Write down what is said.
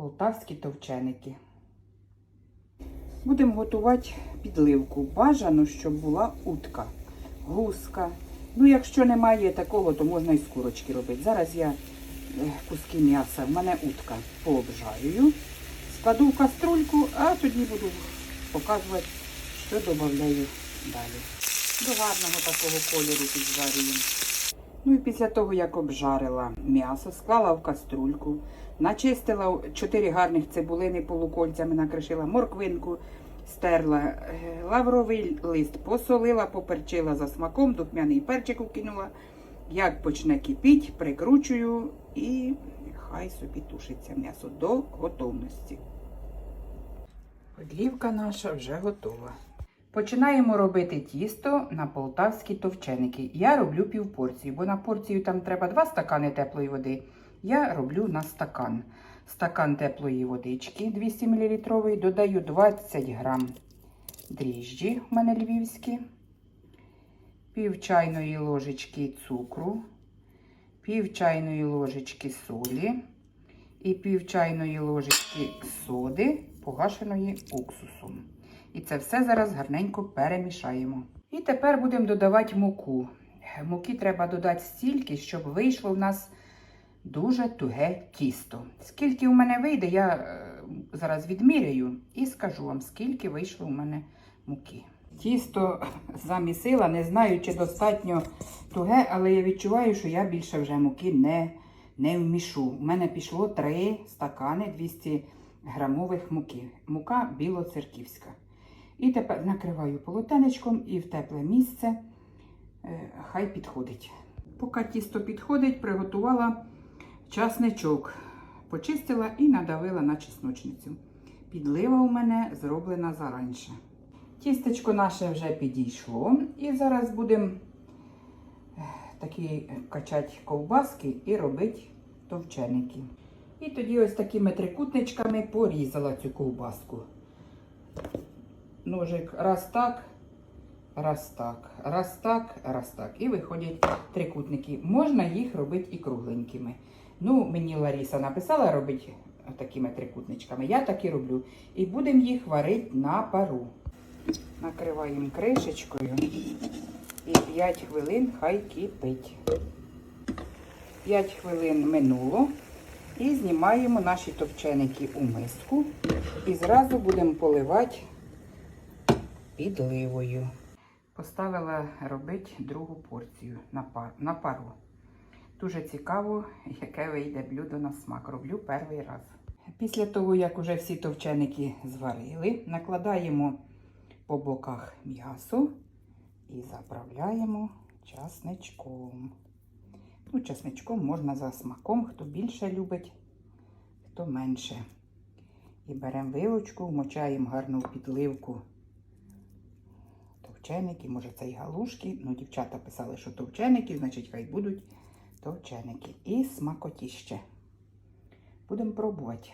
полтавські товченики. Будемо готувати підливку. Бажано, щоб була утка, гуска. Ну, якщо немає такого, то можна і з курочки робити. Зараз я е, куски м'яса, в мене утка пообжарюю, складу в каструльку, а тоді буду показувати, що додаю далі. До гарного такого кольору піджарюємо. Ну і після того, як обжарила м'ясо, склала в каструльку, начистила 4 гарних цибулини полукольцями, накришила морквинку, стерла е, лавровий лист, посолила, поперчила за смаком, духмяний перчик кинула. Як почне кипіть, прикручую і хай собі тушиться м'ясо до готовності. Подлівка наша вже готова. Починаємо робити тісто на полтавські товченики. Я роблю півпорції, бо на порцію там треба 2 стакани теплої води. Я роблю на стакан. Стакан теплої водички 200 мл, додаю 20 грам дріжджі, в мене львівські, пів чайної ложечки цукру, пів чайної ложечки солі і пів чайної ложечки соди, погашеної уксусом. І це все зараз гарненько перемішаємо. І тепер будемо додавати муку. Муки треба додати стільки, щоб вийшло в нас дуже туге тісто. Скільки у мене вийде, я е, зараз відміряю і скажу вам, скільки вийшло у мене муки. Тісто замісила, не знаю, чи достатньо туге, але я відчуваю, що я більше вже муки не, не вмішу. У мене пішло 3 стакани 200 грамових муки. Мука білоцерківська. І тепер накриваю полотенечком і в тепле місце е, хай підходить. Поки тісто підходить, приготувала часничок. Почистила і надавила на чесночницю. Підлива у мене зроблена заранше. Тістечко наше вже підійшло. І зараз будемо е, такі качати ковбаски і робити товченики. І тоді ось такими трикутничками порізала цю ковбаску. Ножик раз так, раз так, раз так, раз так. І виходять трикутники. Можна їх робити і кругленькими. Ну, мені Ларіса написала робити такими трикутничками. Я так і роблю. І будемо їх варити на пару. Накриваємо кришечкою і 5 хвилин хай кипить. 5 хвилин минуло. І знімаємо наші топченики у миску. І зразу будемо поливати підливою. Поставила робити другу порцію на пару. Дуже цікаво, яке вийде блюдо на смак. Роблю перший раз. Після того, як уже всі товченики зварили, накладаємо по боках м'ясо і заправляємо часничком. Ну, часничком можна за смаком, хто більше любить, хто менше. І беремо вилочку, вмочаємо гарну підливку товченики, може це і галушки. Ну, дівчата писали, що товченики, значить, хай будуть товченики. І смакотіще. Будемо пробувати.